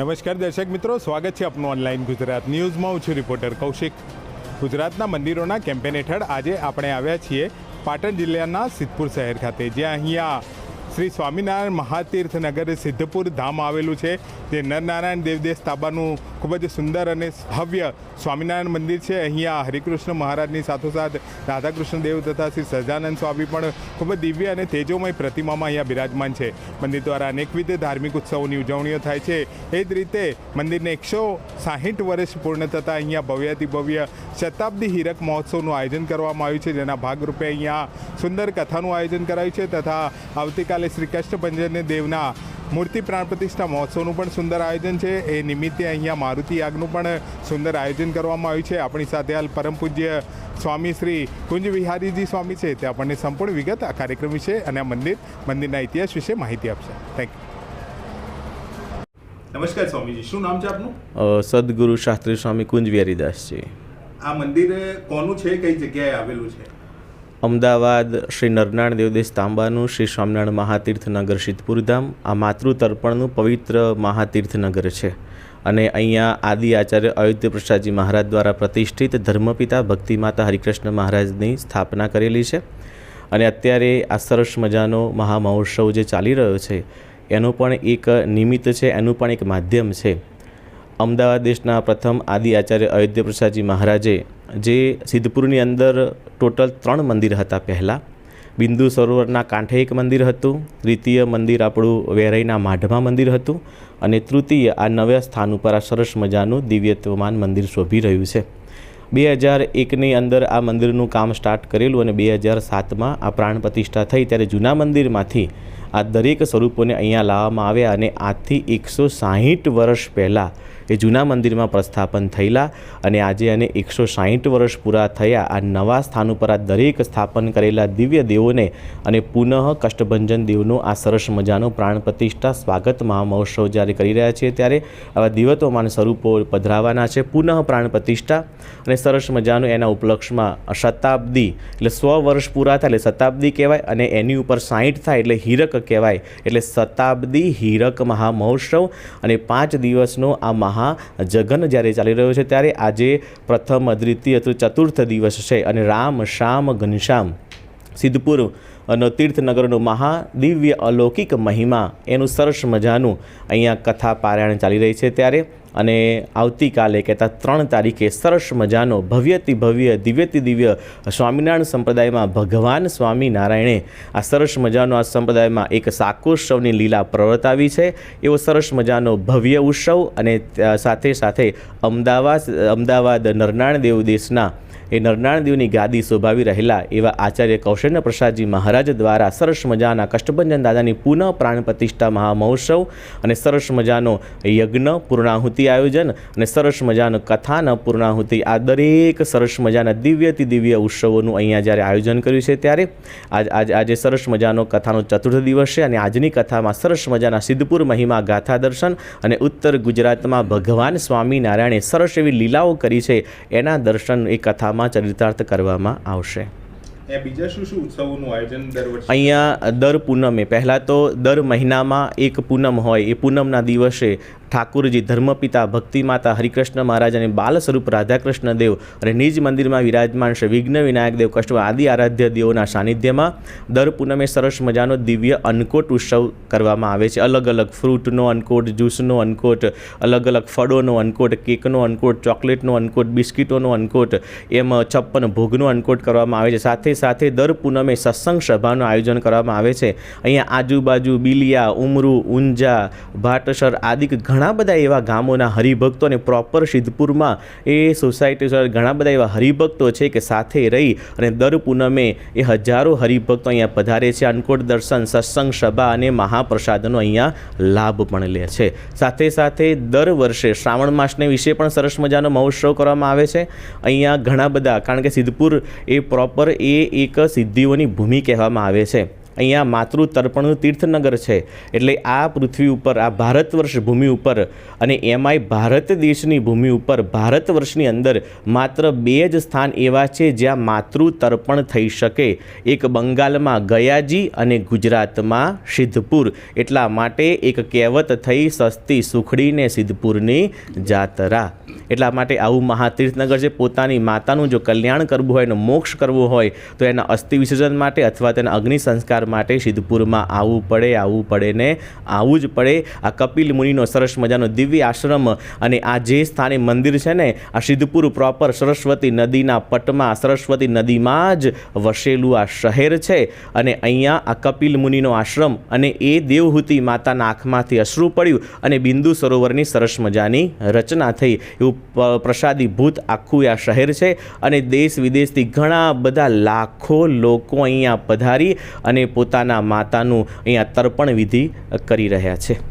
નમસ્કાર દર્શક મિત્રો, સ્વાગત છે આપનું ઓનલાઈન ગુજરાત ન્યૂઝમાં. હું છું રિપોર્ટર કૌશિક. ગુજરાતના મંદિરોના કેમ્પેન હેઠળ આજે આપણે આવ્યા છીએ પાટણ જિલ્લાના સિદ્ધપુર શહેર ખાતે. જ્યાં અહીંયા શ્રી સ્વામિનારાયણ મહાતીર્થ નગર સિદ્ધપુર ધામ આવેલું છે. જે નરનારાયણ દેવદેશ તાબાનું ખૂબ જ સુંદર અને ભવ્ય સ્વામિનારાયણ મંદિર છે. અહીંયા હરિકૃષ્ણ મહારાજની સાથોસાથ રાધાકૃષ્ણ દેવ તથા શ્રી સહજાનંદ સ્વામી પણ ખૂબ જ દિવ્ય અને તેજોમય પ્રતિમામાં અહીંયા બિરાજમાન છે. મંદિર દ્વારા અનેકવિધ ધાર્મિક ઉત્સવોની ઉજવણીઓ થાય છે. એ જ રીતે મંદિરને એકસો સાહીઠ વર્ષ પૂર્ણ થતાં અહીંયા ભવ્યાતિ ભવ્ય શતાબ્દી હીરક મહોત્સવનું આયોજન કરવામાં આવ્યું છે. જેના ભાગરૂપે અહીંયા સુંદર કથાનું આયોજન કરાયું છે તથા આવતીકાલે શ્રી કષ્ટભંજન દેવના મૂર્તિ પ્રાણ પ્રતિષ્ઠા મહોત્સવનું પણ સુંદર આયોજન છે. એ નિમિત્તે અહીંયા મારુતિ યાગનું પણ સુંદર આયોજન કરવામાં આવ્યું છે. આપણી સાથે હાલ પરમ પૂજ્ય સ્વામી શ્રી કુંજ વિહારીજી સ્વામી છે. તે આપણને સંપૂર્ણ વિગત આ કાર્યક્રમ વિશે અને આ મંદિર મંદિરના ઇતિહાસ વિશે માહિતી આપશે. થેન્ક યુ નમસ્કાર સ્વામીજી. શું નામ છે આપનું? સદગુરુ શાસ્ત્રી સ્વામી કુંજ વિહારીદાસજી આ મંદિર કોનું છે? કઈ જગ્યાએ આવેલું છે? અમદાવાદ શ્રી નરનાળ દેવદેશ તાંબાનું શ્રી સ્વામિનારાયણ મહાતીર્થનગર સિદ્ધપુરધામ આ માતૃતર્પણનું પવિત્ર મહાતીર્થનગર છે. અને અહીંયા આદિ આચાર્ય અયોધ્ય પ્રસાદજી મહારાજ દ્વારા પ્રતિષ્ઠિત ધર્મપિતા ભક્તિમાતા હરિકૃષ્ણ મહારાજની સ્થાપના કરેલી છે. અને અત્યારે આ સરસ મજાનો મહામહોત્સવ જે ચાલી રહ્યો છે, એનો પણ એક નિમિત્ત છે, એનું પણ એક માધ્યમ છે. અમદાવાદ દેશના પ્રથમ આદિ આચાર્ય અયોધ્ય પ્રસાદજી મહારાજે, જે સિદ્ધપુરની અંદર ટોટલ ત્રણ મંદિર હતા પહેલાં. બિંદુ સરોવરના કાંઠે એક મંદિર હતું, દ્વિતીય મંદિર આપણું વેરાઈના માઢમાં મંદિર હતું અને તૃતીય આ નવા સ્થાન ઉપર આ સરસ મજાનું દિવ્યત્વમાન મંદિર શોભી રહ્યું છે. બે હજાર એકની અંદર આ મંદિરનું કામ સ્ટાર્ટ કરેલું અને બે હજાર સાતમાં આ પ્રાણ પ્રતિષ્ઠા થઈ ત્યારે જૂના મંદિરમાંથી આ દરેક સ્વરૂપોને અહીંયા લાવવામાં આવ્યા અને આજથી એકસો સાહીઠ વર્ષ પહેલાં એ જૂના મંદિરમાં પ્રસ્થાપન થયેલા અને આજે એને એકસો સાહીઠ વર્ષ પૂરા થયા. આ નવા સ્થાન ઉપર આ દરેક સ્થાપન કરેલા દિવ્ય દેવોને અને પુનઃ કષ્ટભંજન દેવનું આ સરસ મજાનો પ્રાણ પ્રતિષ્ઠા સ્વાગત મહામહોત્સવ જ્યારે કરી રહ્યા છીએ ત્યારે આવા દિવતોમાન સ્વરૂપો પધરાવાના છે. પુનઃ પ્રાણ પ્રતિષ્ઠા અને સરસ મજાનું એના ઉપલક્ષમાં શતાબ્દી એટલે સો વર્ષ પૂરા થાય એટલે શતાબ્દી કહેવાય અને એની ઉપર સાહીઠ થાય એટલે હીરક કહેવાય. એટલે શતાબ્દી હીરક મહામહોત્સવ અને પાંચ દિવસનો આ મહા જગન જ્યારે ચાલી રહ્યો છે ત્યારે આજે પ્રથમ દ્વિતીય ચતુર્થ દિવસ છે અને રામ, શ્યામ, ઘનશ્યામ, સિદ્ધપુર અને તીર્થનગરનો મહાદિવ્ય અલૌકિક મહિમા એનું સરસ મજાનું અહીંયા કથા પારાયણ ચાલી રહી છે ત્યારે અને આવતીકાલે કહેતા ત્રણ તારીખે સરસ મજાનો ભવ્યતિ ભવ્ય દિવ્યતિ દિવ્ય સ્વામિનારાયણ સંપ્રદાયમાં ભગવાન સ્વામિનારાયણે આ સરસ મજાનો આ સંપ્રદાયમાં એક શાકોત્સવની લીલા પ્રવર્તાવી છે. એવો સરસ મજાનો ભવ્ય ઉત્સવ અને સાથે સાથે અમદાવાદ અમદાવાદ નરનાણ દેવ દેશના એ નરનાણ દેવની ગાદી શોભાવી રહેલા એવા આચાર્ય કૌશલ્ય પ્રસાદજી મહારાજ દ્વારા સરસ મજાના કષ્ટભંજન દાદાની પુનઃ પ્રાણ પ્રતિષ્ઠા મહામહોત્સવ અને સરસ મજાનો યજ્ઞ, પૂર્ણાહુતિ આયોજન અને સરસ મજાનો કથાના, પૂર્ણાહુતિ આ દરેક સરસ મજાના દિવ્યથી દિવ્ય ઉત્સવોનું અહીંયા જ્યારે આયોજન કર્યું છે ત્યારે આજ આજ, આજે સરસ મજાનો કથાનો ચતુર્થ દિવસ છે અને આજની કથામાં સરસ મજાના સિદ્ધપુર મહિમા ગાથા દર્શન અને ઉત્તર ગુજરાતમાં ભગવાન સ્વામિનારાયણે સરસ એવી લીલાઓ કરી છે એના દર્શન એ કથામાં ચરિતાર્થ કરવામાં આવશે. બીજા શું શું ઉત્સવોનું આયોજન દર વર્ષે? અહીંયા દર પૂનમે પહેલાં તો દર મહિનામાં એક પૂનમ હોય એ પૂનમના દિવસે ઠાકુરજી ધર્મપિતા ભક્તિમાતા હરિકૃષ્ણ મહારાજ અને બાલ સ્વરૂપ રાધાકૃષ્ણ દેવ અને નિજ મંદિરમાં વિરાજમાન શ્રી વિઘ્ન વિનાયક દેવ કષ્ટ આદિ આરાધ્ય દેવોના સાનિધ્યમાં દર પૂનમે સરસ મજાનો દિવ્ય અન્નકોટ ઉત્સવ કરવામાં આવે છે. અલગ અલગ ફ્રૂટનો અન્નકોટ, જ્યુસનો અન્નકોટ, અલગ અલગ ફળોનો અન્નકોટ, કેકનો અન્નકોટ, ચોકલેટનો અન્નકોટ, બિસ્કિટોનો અન્નકોટ, એમ છપ્પન ભોગનો અન્નકોટ કરવામાં આવે છે. સાથે સાથે દર પૂનમે સત્સંગ સભાનું આયોજન કરવામાં આવે છે. અહીંયા આજુબાજુ, બિલિયા, ઉમરુ, ઊંઝા, ભાટસર આદિ ઘણા બધા એવા ગામોના હરિભક્તો અને પ્રોપર સિદ્ધપુરમાં એ સોસાયટી ઘણા બધા એવા હરિભક્તો છે કે સાથે રહી અને દર પૂનમે એ હજારો હરિભક્તો અહીંયા પધારે છે. અન્નકોટ દર્શન, સત્સંગ, સભા અને મહાપ્રસાદનો અહીંયા લાભ પણ લે છે. સાથે સાથે દર વર્ષે શ્રાવણ માસને વિશે પણ સરસ મજાનો મહોત્સવ કરવામાં આવે છે. અહીંયા ઘણા બધા, કારણ કે સિદ્ધપુર એ પ્રોપર એ એક સિદ્ધિઓની ભૂમિ કહેવામાં આવે છે. અહીંયા માતૃ તર્પણનું તીર્થનગર છે. એટલે આ પૃથ્વી ઉપર, આ ભારત વર્ષ ભૂમિ ઉપર અને એમાંય ભારત દેશની ભૂમિ ઉપર ભારત વર્ષની અંદર માત્ર બે જ સ્થાન એવા છે જ્યાં માતૃ તર્પણ થઈ શકે. એક બંગાળમાં ગયાજી અને ગુજરાતમાં સિદ્ધપુર. એટલા માટે એક કહેવત થઈ, સસ્તી સુખડીને સિદ્ધપુરની જાતરા. એટલા માટે આવું મહાતીર્થનગર છે. પોતાની માતાનું જો કલ્યાણ કરવું હોય અને મોક્ષ કરવો હોય, તો એના અસ્થિ વિસર્જન માટે અથવા તેના અગ્નિ સંસ્કાર માટે સિદ્ધપુરમાં આવવું પડે આવવું પડે ને આવવું જ પડે. આ કપિલ મુનિનો સરસ મજાનો દિવ્ય આશ્રમ અને આ જે સ્થાને મંદિર છે ને, આ સિદ્ધપુર પ્રોપર સરસ્વતી નદીના પટમાં, સરસ્વતી નદીમાં જ વસેલું આ શહેર છે. અને અહીંયા આ કપિલ મુનિનો આશ્રમ અને એ દેવહૂતિ માતાના આંખમાંથી અશ્રુ પડ્યું અને બિંદુ સરોવરની સરસ મજાની રચના થઈ. એવું પ્રસાદીભૂત પ્રસાદી ભૂત આખું આ શહેર છે અને દેશ વિદેશથી ઘણા બધા લાખો લોકો અહીંયા પધારી અને પોતાના માતાનું અહીંયા તર્પણ વિધિ કરી રહ્યા છે.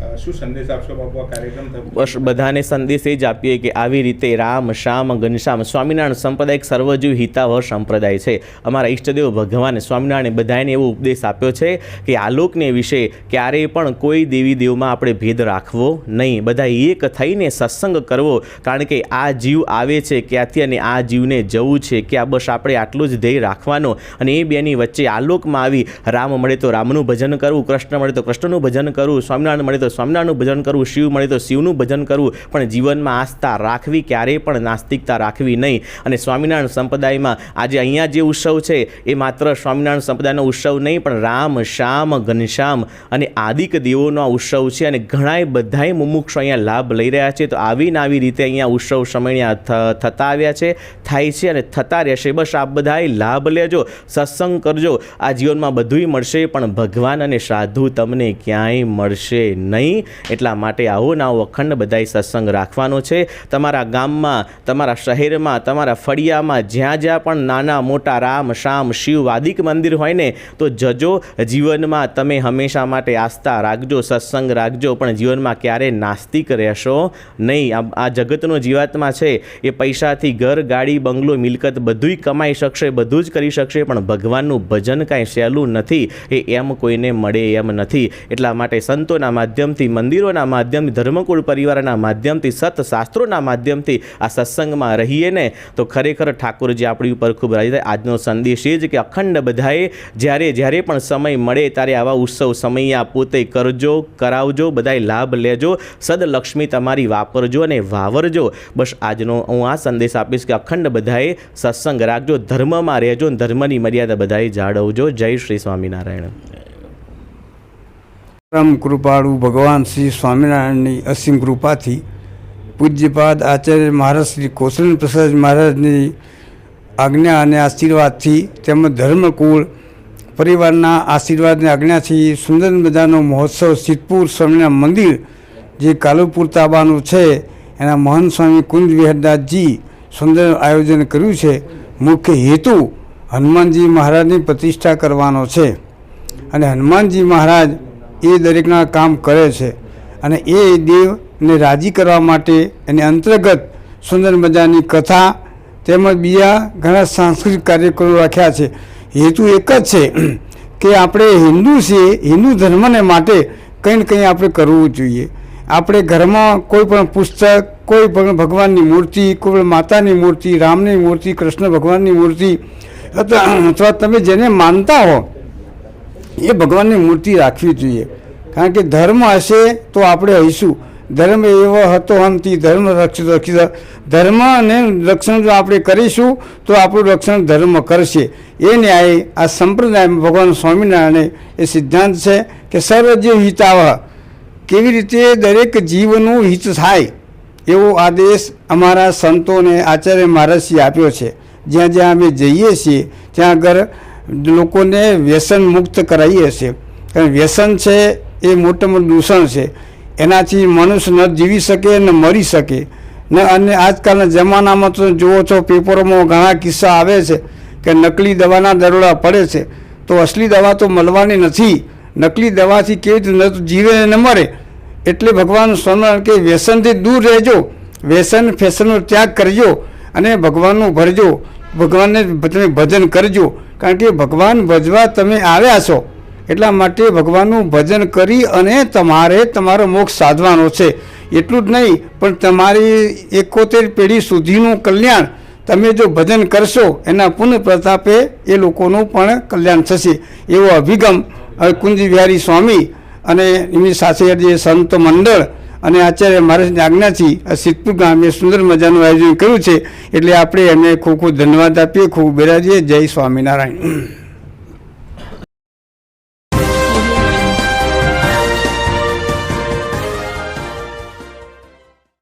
શું સંદેશ આપશો બાપુ આ કાર્યક્રમ બસ બધાને સંદેશ એ જ આપીએ કે આવી રીતે રામ, શ્યામ, ઘનશ્યામ, સ્વામિનારાયણ સંપ્રદાય સર્વજીવ હિતાવહ સંપ્રદાય છે. અમારા ઈષ્ટદેવ ભગવાન સ્વામિનારાયણે બધાને એવો ઉપદેશ આપ્યો છે કે આલોકને વિશે ક્યારેય પણ કોઈ દેવી દેવમાં આપણે ભેદ રાખવો નહીં. બધા એક થઈને સત્સંગ કરવો, કારણ કે આ જીવ આવે છે ક્યાંથી અને આ જીવને જવું છે કે આ બસ આપણે આટલું જ ધ્યેય રાખવાનો અને એ બેની વચ્ચે આલોકમાં આવી રામ મળે તો રામનું ભજન કરવું, કૃષ્ણ મળે તો કૃષ્ણનું ભજન કરવું, સ્વામિનારાયણ મળે તો સ્વામિનારાયણનું ભજન કરવું, શિવ મળે તો શિવનું ભજન કરવું, પણ જીવનમાં આસ્થા રાખવી ક્યારેય પણ નાસ્તિકતા રાખવી નહીં. અને સ્વામિનારાયણ સંપ્રદાયમાં આજે અહીંયા જે ઉત્સવ છે, એ માત્ર સ્વામિનારાયણ સંપ્રદાયનો ઉત્સવ નહીં, પણ રામ, શ્યામ, ઘનશ્યામ અને આદિક દેવોનો આ ઉત્સવ છે. અને ઘણાય બધાય મુમુક્ષો અહીંયા લાભ લઈ રહ્યા છે. તો આવીને આવી રીતે અહીંયા ઉત્સવ સમયના થતા આવ્યા છે, થાય છે અને થતા રહેશે. બસ આ બધાય લાભ લેજો, સત્સંગ કરજો. આ જીવનમાં બધુંય મળશે, પણ ભગવાન અને સાધુ તમને ક્યાંય મળશે નહીં. એટલા માટે આવો ને અખંડ બધાય સત્સંગ રાખવાનો છે. તમારા ગામમાં, તમારા શહેરમાં, તમારા ફળિયામાં જ્યાં જ્યાં પણ નાના મોટા રામ, શામ, શિવ, વાદિક મંદિર હોય ને, તો જજો. જીવનમાં તમે હંમેશા માટે આસ્થા રાખજો, સત્સંગ રાખજો, પણ જીવનમાં ક્યારેય નાસ્તિક રહેશો નહીં. આ જગતનો જીવાત્મા છે. એ પૈસાથી ઘર, ગાડી, બંગલો, મિલકત બધુંય કમાઈ શકશે, બધું જ કરી શકશે, પણ ભગવાનનું ભજન કાંઈ સહેલું નથી. એ એમ કોઈને મળે એમ નથી. એટલા માટે સંતોના માધ્યમથી મંદિરોના માધ્યમથી, ધર્મકુળ પરિવારના માધ્યમથી સત શાસ્ત્રોના માધ્યમથી આ સત્સંગમાં રહીએ ને, તો ખરેખર ઠાકોરજી આપણી ઉપર ખૂબ રાજી થાય. આજનો સંદેશ એ જ કે અખંડ બધાએ જ્યારે જ્યારે પણ સમય મળે ત્યારે આવા ઉત્સવ સમયયા પોતે કરજો, કરાવજો બધાય લાભ લેજો, સદલક્ષ્મી તમારી વાપરજો અને વાવરજો. બસ આજનો હું આ સંદેશ આપીશ કે અખંડ બધાએ સત્સંગ રાખજો, ધર્મમાં રહેજો ધર્મની મર્યાદા બધાએ જાળવજો. જય શ્રી સ્વામિનારાયણ. પરમ કૃપાળુ ભગવાન શ્રી સ્વામિનારાયણની અસીમ કૃપાથી પૂજ્યપાદ આચાર્ય મહારાજ શ્રી કૌશલ પ્રસાદ મહારાજની આજ્ઞા અને આશીર્વાદથી તેમજ ધર્મકુળ પરિવારના આશીર્વાદની આજ્ઞાથી સુંદર મજાનો મહોત્સવ સિદ્ધપુર સ્વામિનારાયણ મંદિર જે કાલુપુર તાબાનું છે, એના મહંત સ્વામી કુંજ વિહરદાસજી સુંદર આયોજન કર્યું છે, મુખ્ય હેતુ હનુમાનજી મહારાજની પ્રતિષ્ઠા કરવાનો છે. અને હનુમાનજી મહારાજ એ દરેકના કામ કરે છે. અને એ દેવને રાજી કરવા માટે એની અંતર્ગત સુંદર મજાની કથા તેમજ બીજા ઘણા સાંસ્કૃતિક કાર્યક્રમો રાખ્યા છે. હેતુ એક જ છે કે આપણે હિન્દુ છીએ, હિન્દુ ધર્મને માટે કંઈ ને કંઈ આપણે કરવું જોઈએ. આપણે ઘરમાં કોઈ પણ પુસ્તક, કોઈ પણ ભગવાનની મૂર્તિ, કોઈ પણ માતાની મૂર્તિ, રામની મૂર્તિ, કૃષ્ણ ભગવાનની મૂર્તિ, અથવા અથવા તમે જેને માનતા હો એ ભગવાનની મૂર્તિ રાખવી જોઈએ. કારણ કે ધર્મ હશે તો આપણે હઈશું. ધર્મ એવો હતો અંતિ ધર્મ રક્ષિત રક્ષિત. ધર્મ અને રક્ષણ જો આપણે કરીશું તો આપણું રક્ષણ ધર્મ કરશે. એ ન્યાય આ સંપ્રદાયમાં ભગવાન સ્વામિનારાયણે એ સિદ્ધાંત છે કે સર્વજીવ હિતાવહ. કેવી રીતે દરેક જીવનું હિત થાય એવો આદેશ અમારા સંતોને આચાર્ય મહારાજશ્રી આપ્યો છે. જ્યાં જ્યાં અમે જઈએ છીએ, ત્યાં આગળ લોકોને વ્યસન મુક્ત કરાવીએ છીએ કારણ વ્યસન છે એ મોટામાં દૂષણ છે. એનાથી મનુષ્ય ન જીવી શકે, ન મરી શકે. ને અને આજકાલના જમાનામાં તો જુઓ છો, પેપરોમાં ઘણા કિસ્સા આવે છે કે નકલી દવાના દરોડા પડે છે. તો અસલી દવા તો મળવાની નથી. નકલી દવાથી કેવી રીતે જીવે ન મરે. એટલે ભગવાન સ્વામિનારાયણ કે વ્યસનથી દૂર રહેજો. વ્યસન ફેશનનો ત્યાગ કરજો અને ભગવાનનું ભરજો. ભગવાનને તમે ભજન કરજો, કારણ કે ભગવાન ભજવા તમે આવ્યા છો. એટલા માટે ભગવાનનું ભજન કરી અને તમારે તમારો મોક્ષ સાધવાનો છે. એટલું જ નહીં, પણ તમારી એકોતેર પેઢી સુધીનું કલ્યાણ તમે જો ભજન કરશો, એના પુનઃ પ્રતાપે એ લોકોનું પણ કલ્યાણ થશે. એવો અભિગમ કુંજ બિહારી સ્વામી અને એમની સાથે જે સંત મંડળ અને આચાર્ય મહારાજની આજ્ઞાથી આ સિદ્ધપુર ગામે સુંદર મજાનું આયોજન કર્યું છે. એટલે આપણે એમને ખૂબ ખૂબ ધન્યવાદ આપીએ, ખૂબ બિરાજીએ. જય સ્વામિનારાયણ.